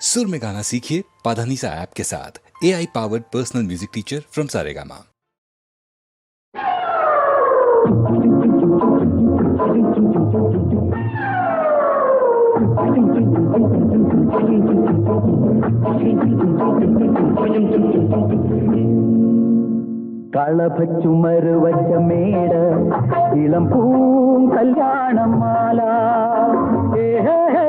सुर में गाना सीखिए पाधानीसा ऐप के साथ A I powered personal music teacher from Saregama കളഭച്ചുമര് വച്ച മേട ഇളം പൂം കല്യാണം മാല ഏ ഹേ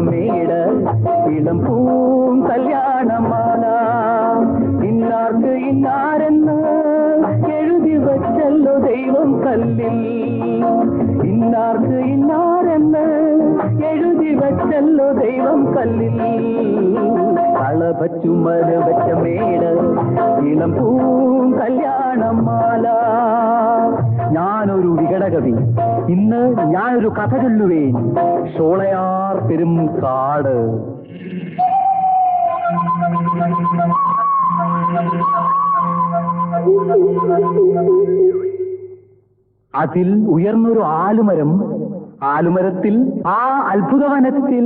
മേട ഇളം പൂം കല്യാണം മാല ഇന്നാർക്ക് ഇന്നാരെന്ന് എഴുതി വച്ചല്ലോ ദൈവം കല്ലിൽ. ഇന്നാർക്ക് ഇന്നാരെന്ന് എഴുതി വച്ചല്ലോ ദൈവം കല്ലിൽ. കളഭച്ചുമര വെച്ച ഇളം പൂം കല്യാണം ഞാനൊരു വികടകവി ഇന്ന് ഞാനൊരു കഥ ചൊല്ലുവേൻ. ഷോളയാർ പെരും കാട്. അതിൽ ഉയർന്നൊരു ആലുമരം. ആലുമരത്തിൽ ആ അത്ഭുതവനത്തിൽ.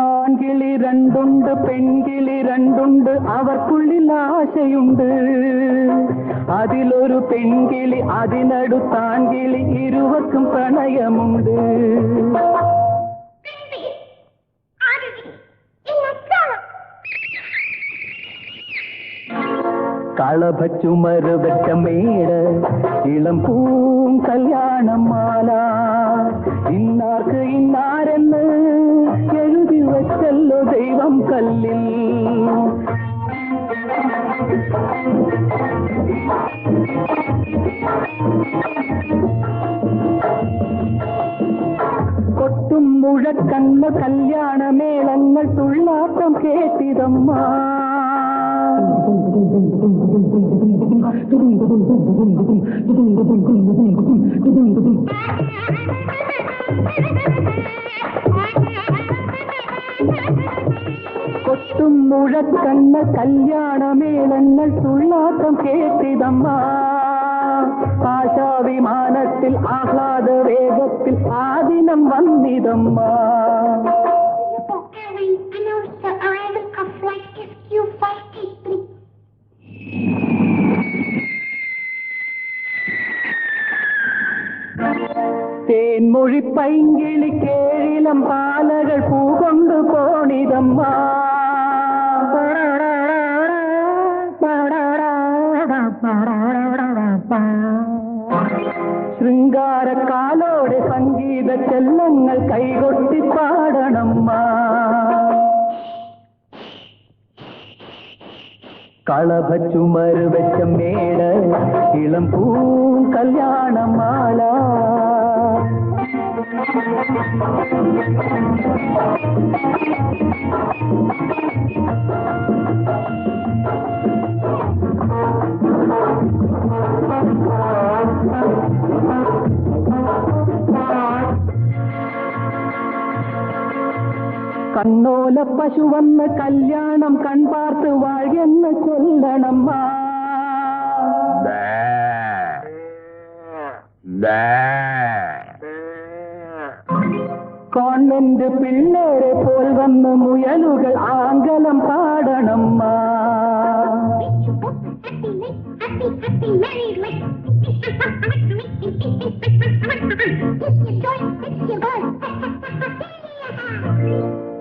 ആൺകിളി രണ്ടുണ്ട് പെൺകിളി രണ്ടുണ്ട് അവർക്കുള്ളിൽ ആശയുണ്ട്. அதில் ஒரு பெண்கிளி அதினடு தான்கிளி இருவருக்கும் பிரணயமுண்டு. களபச்சுமறு வெட்ட மேட இளம் பூம் கல்யாணம் மாலா. இன்னார்க்கு இன்னார் என்ன எழுதி வச்சல்லோ தெய்வம் கல்லில். കൊട്ടും മുഴക്കണ്ണ കല്യാണമേളങ്ങൾ തുള്ളാട്ടം കേട്ടിതമ്മ കൊട്ടും മുഴക്കണ്ണ முழக்கண்ண கல்யாண மேலங்கள் துள்ளாட்டம் கேட்டிதம்மா. ஆஷா விமானத்தில் ஆஹ்லாத வேகத்தில் ஆதினம் வந்திதம்மா. தேன்மொழி பைங்கிளி கேரிலம் பாலகள் பூ கொண்டு போனிதம்மா. പാലകൾ പൂകൊണ്ടു പോണിതമ്മ ശൃംഗാരക്കാലോടെ സംഗീത ചെല്ലങ്ങൾ കൈകൊട്ടി പാടണമ്മ കളഭച്ചുമര് വെച്ച മേട് ഇളം പൂ കല്യാണമാല കണ്ണോല പശു വന്ന കല്യാണം കൺപാർത്ത് വാഴെന്ന് ചൊല്ലണമ്മ കോൺവെന്റ് പിള്ളേരെ പോൽ വന്ന് മുയലുകൾ ആംഗലം പാടണമ്മ.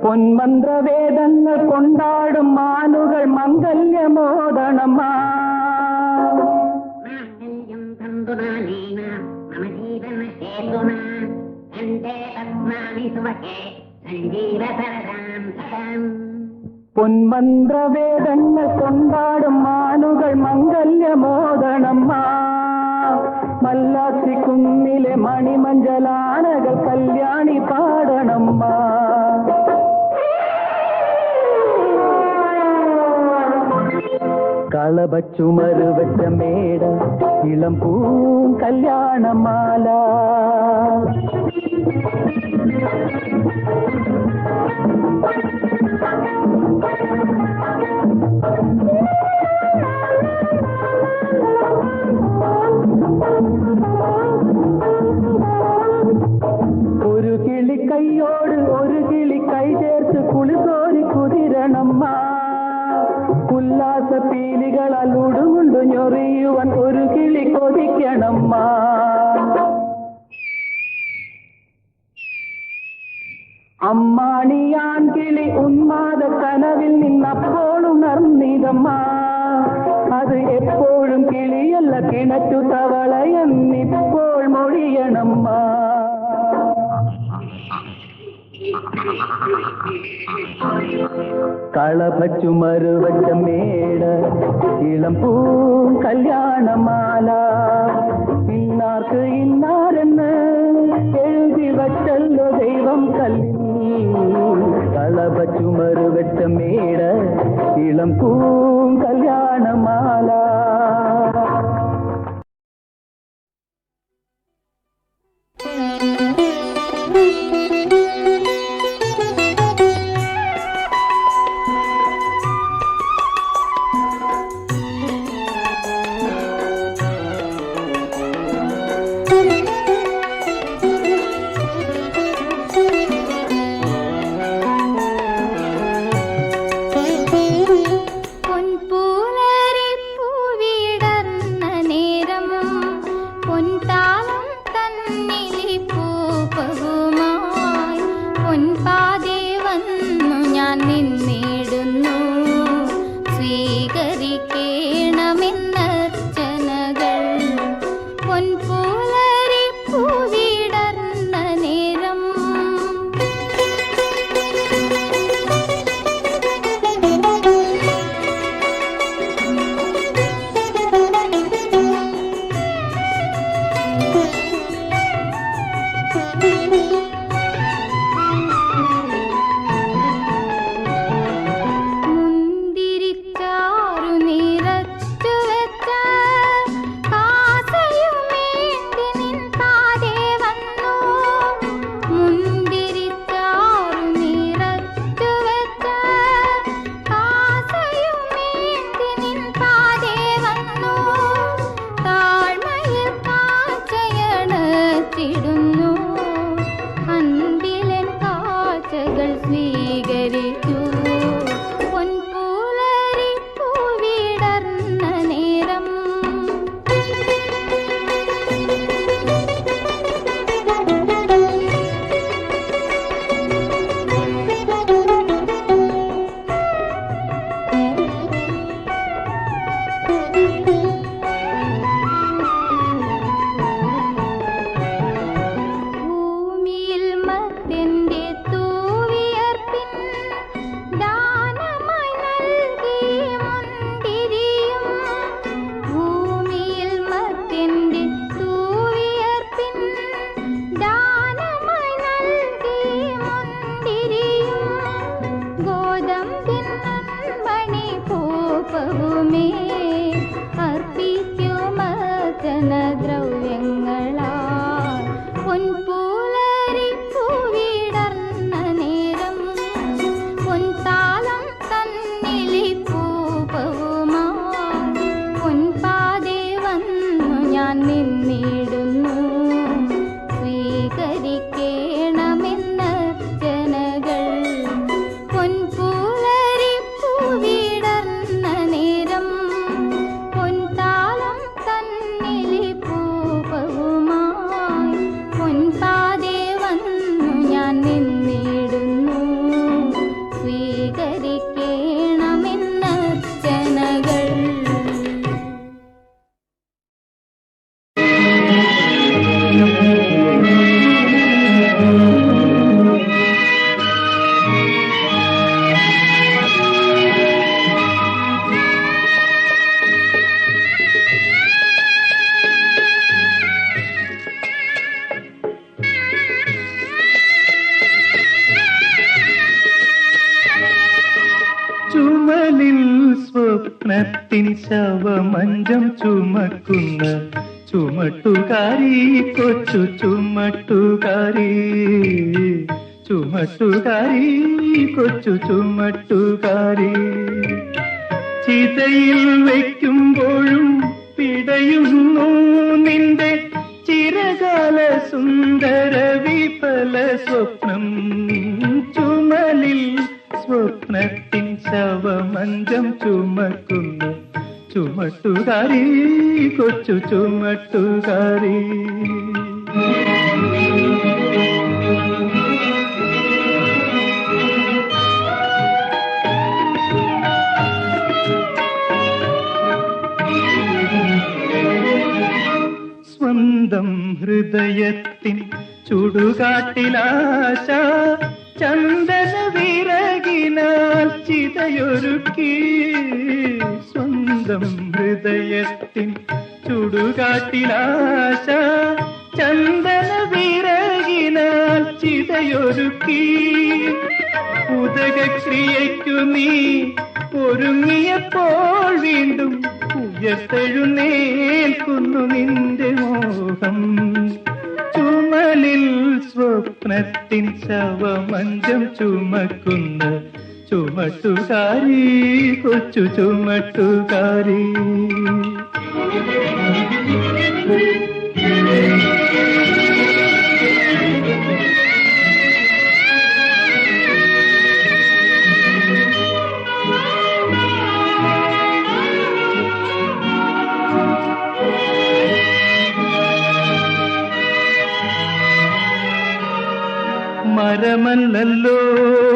പൊന്മന്ത്രവേദങ്ങൾ കൊണ്ടാടും മാനുകൾ பொன்மன்ற வேதன்ன கொண்டாடும் மானுகள் மங்கல்ய மோதனம்மா மல்லாசி கும்மிலே மணிமஞ்சலானகள் கல்யாணி பாடனம்மா களபச்சுமரு வச்ச மேடம் இளம்பூ கல்யாண மாலா கையோடு ஒரு கிளி கை சேர்த்து குளிசோரி குதிரணம்மா உல்லாச பீலிകളാൽ ഉടുകൊണ്ടു ഞൊറിയുവാൻ ഒരു കിളി കൊതിക്കണമ്മാ அம்மாணியான் கிளி உன்மாத கனவில் நின் அப்போழுணர்ந்தீதம்மா அது எப்போழும் கிளியல்ல கிணற்று தவளையன் இப்போள் மொழியனம்மா களபச்சு மறுவட்ட மேட இளம்பூ கல்யாண மாலா இன்னார்க்கு இன்னார் என்ன? எழுதி வச்சல்லோ தெய்வம் கல்வி சுமரு வெட்ட மேட இளம் பூங்கல்யாண மாலா. นิ่นนิ സ്വപ്നത്തിൻ ശവമഞ്ചം ചുമക്കുന്ന ചുമട്ടുകാരി കൊച്ചു ചുമട്ടുകാരി. ചുമട്ടുകാരി കൊച്ചു ചുമട്ടുകാരി. ചിതയിൽ വയ്ക്കുമ്പോഴും പിടയുന്നു നിന്റെ ചിരകാല സുന്ദര വിഫല സ്വപ്നം. ചുമലിൽ സ്വപ്നത്തിൻ ശവമഞ്ചം ചുമക്കുന്നു. ചുമ ചുമട്ടുകാരി കൊച്ചു ചുമട്ടുകാരി. സ്വന്തം ഹൃദയത്തിൻ ചുടുകാട്ടിലാശ ചന്ദന വിറകിനാൽ ചിതയൊരുക്കി സ്വന്തം ഹൃദയത്തിൻ ചുടുകാട്ടിലാശ ചന്ദന വിറകിനാൽ ചിതയൊരുക്കി. ഉദകക്രിയയ്ക്കു നീ ഒരുങ്ങിയപ്പോൾ വീണ്ടും ഉയർത്തെഴുന്നേൽക്കുന്നു നിന്റെ മോഹം. സ്വപ്നത്തിൻ ശവമഞ്ചം ചുമക്കുന്ന ചുമട്ടുകാരി കൊച്ചു ചുമട്ടുകാരി മരമല്ലല്ലോ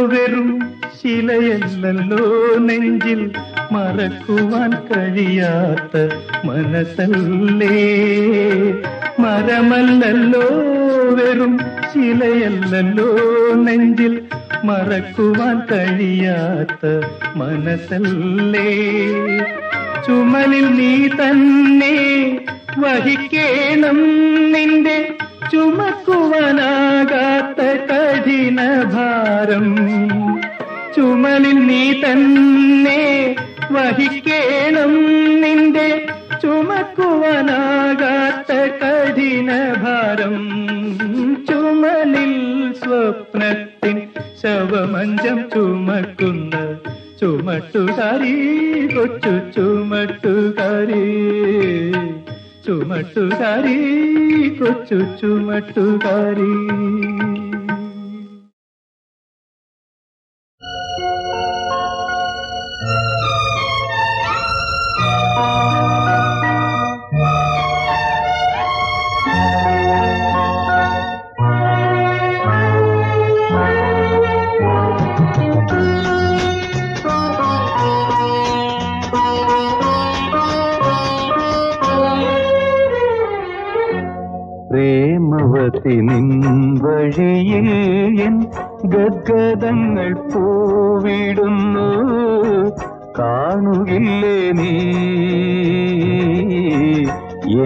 വെറും ശിലയല്ലല്ലോ നെഞ്ചിൽ മറക്കുവാൻ കഴിയാത്ത മനസ്സല്ലേ? മരമല്ലല്ലോ വെറും ശിലയല്ലല്ലോ നെഞ്ചിൽ മറക്കുവാൻ കഴിയാത്ത മനസ്സല്ലേ? ചുമലിൽ നീ തന്നെ വഹിക്കേണം നിന്റെ ചുമക്കുവാനാകാത്ത കഠിന ഭാരം. ചുമലിൽ നീ തന്നെ വഹിക്കേണം നിന്റെ ചുമക്കുവാനാകാത്ത കഠിന ഭാരം. ചുമലിൽ സ്വപ്നത്തിൻ ശവമഞ്ചം ചുമക്കുന്ന ചുമട്ടുകാരി കൊച്ചു ചുമട്ടുകാരി. ചുമട്ടുകാരി. को चुचुमटुकारी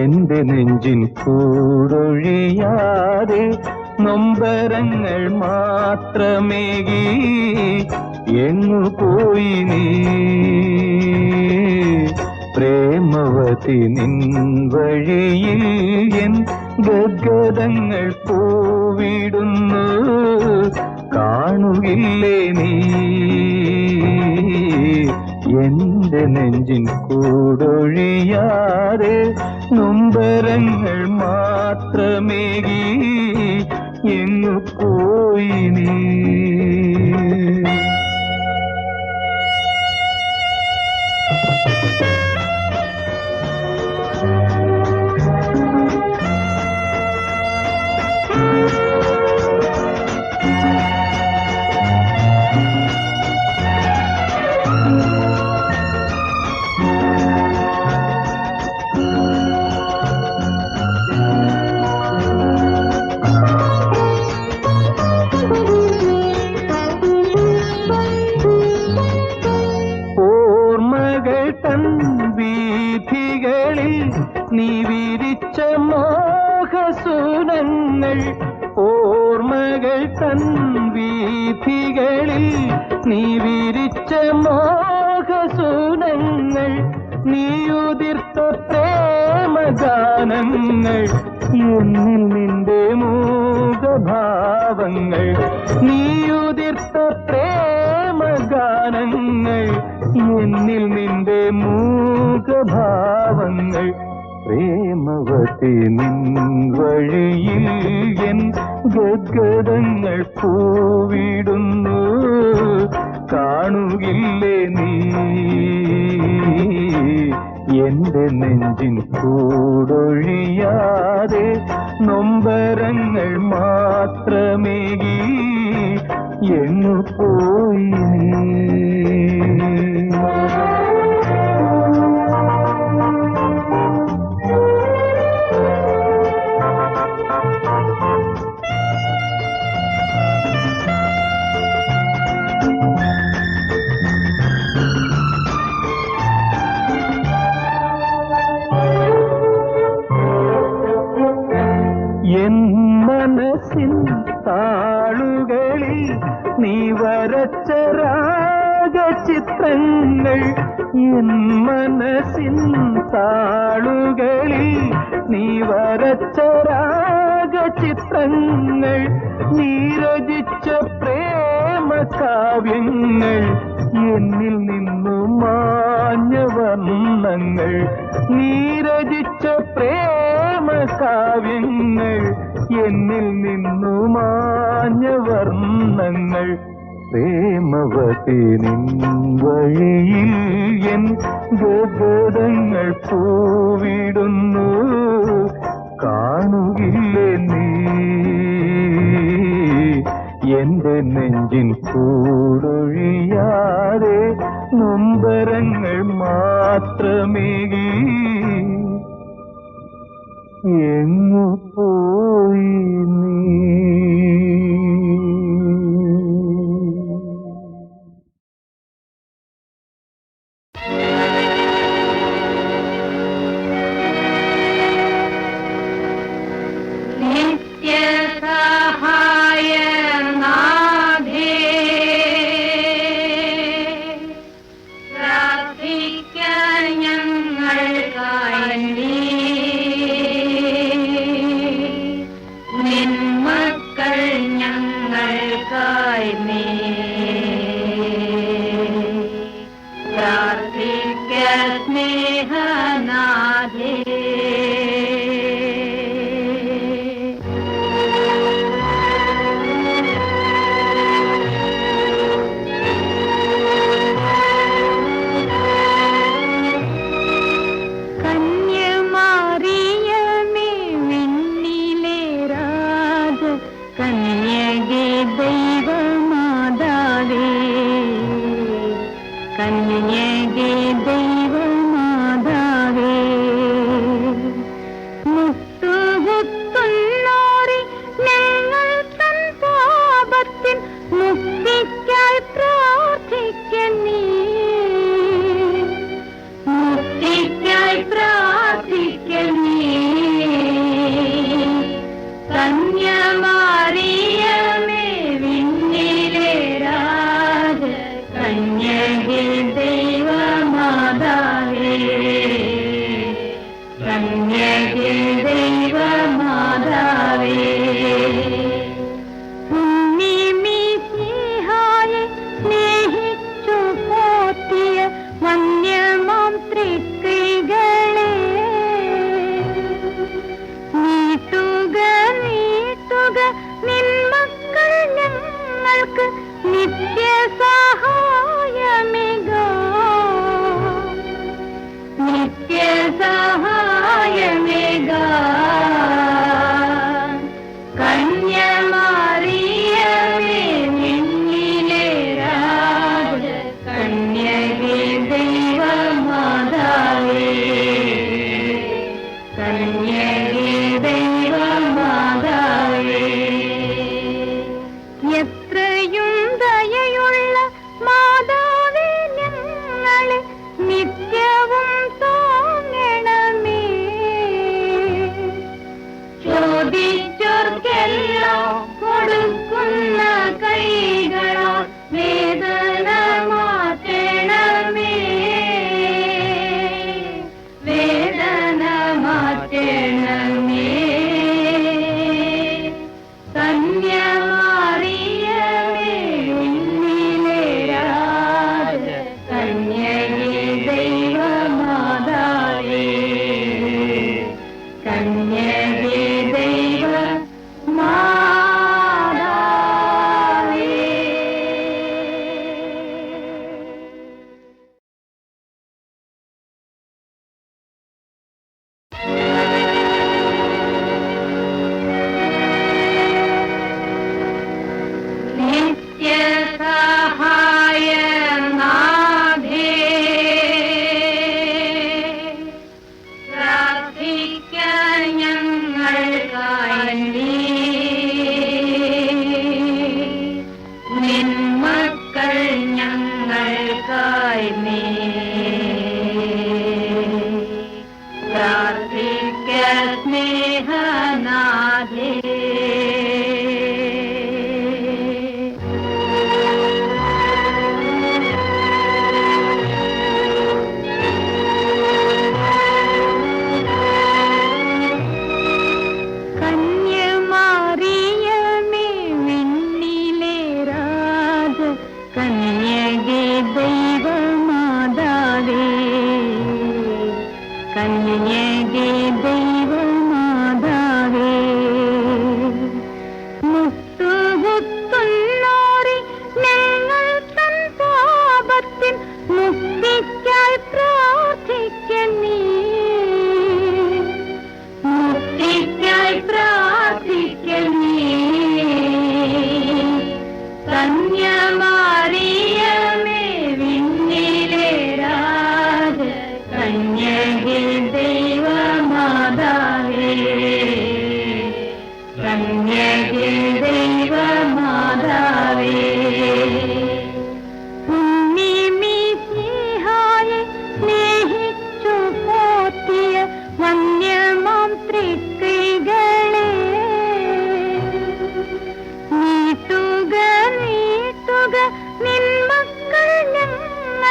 എന്റെ നെഞ്ചിൻ കൂടൊഴിയാതെ നൊമ്പരങ്ങൾ മാത്രമേകി എങ്ങു പോയി നീ? പ്രേമവതി നിൻ വഴിയിൽ എൻ ഗദ്ഗതങ്ങൾ പോവിടുന്നു. കാണുകില്ലേ നീ? എന്റെ നെഞ്ചിൻ കൂടൊഴിയാതെ നൊമ്പരങ്ങൾ മാത്രമേകി എങ്ങു പോയി നീ? നീയുതിർത്ത പ്രേമഗാനങ്ങൾ എന്നിൽ നിന്റെ മൂകഭാവങ്ങൾ. നീയുതിർത്ത പ്രേമഗാനങ്ങൾ എന്നിൽ നിന്റെ മൂകഭാവങ്ങൾ. പ്രേമവതി നിൻ വഴിയിൽ എൻ ഗദ്ഗതങ്ങൾ പൂവിടുന്നു. കാണുകില്ലേ നീ? എന്റെ നെഞ്ചിൻ കൂടൊഴിയാതെ നൊമ്പരങ്ങൾ മാത്രമേകി എന്നു പോയി. മാഞ്ഞവന്നങ്ങൾ നീരജിച്ച പ്രേമ കാവ്യങ്ങൾ എന്നിൽ നിന്നു മാഞ്ഞവർണങ്ങൾ. പ്രേമവതി നിൻവഴിയിൽ എൻ ഗതങ്ങൾ പൂവിടുന്നു. കാണുകില്ലേ നീ? എന്റെ നെഞ്ചിൻ കൂടൊഴിയാതെ നൊമ്പരങ്ങൾ മാത്രമേ എങ്ങു പോയി നീ? Yeah.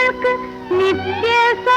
നിങ്ങൾക്ക് നിത്യസ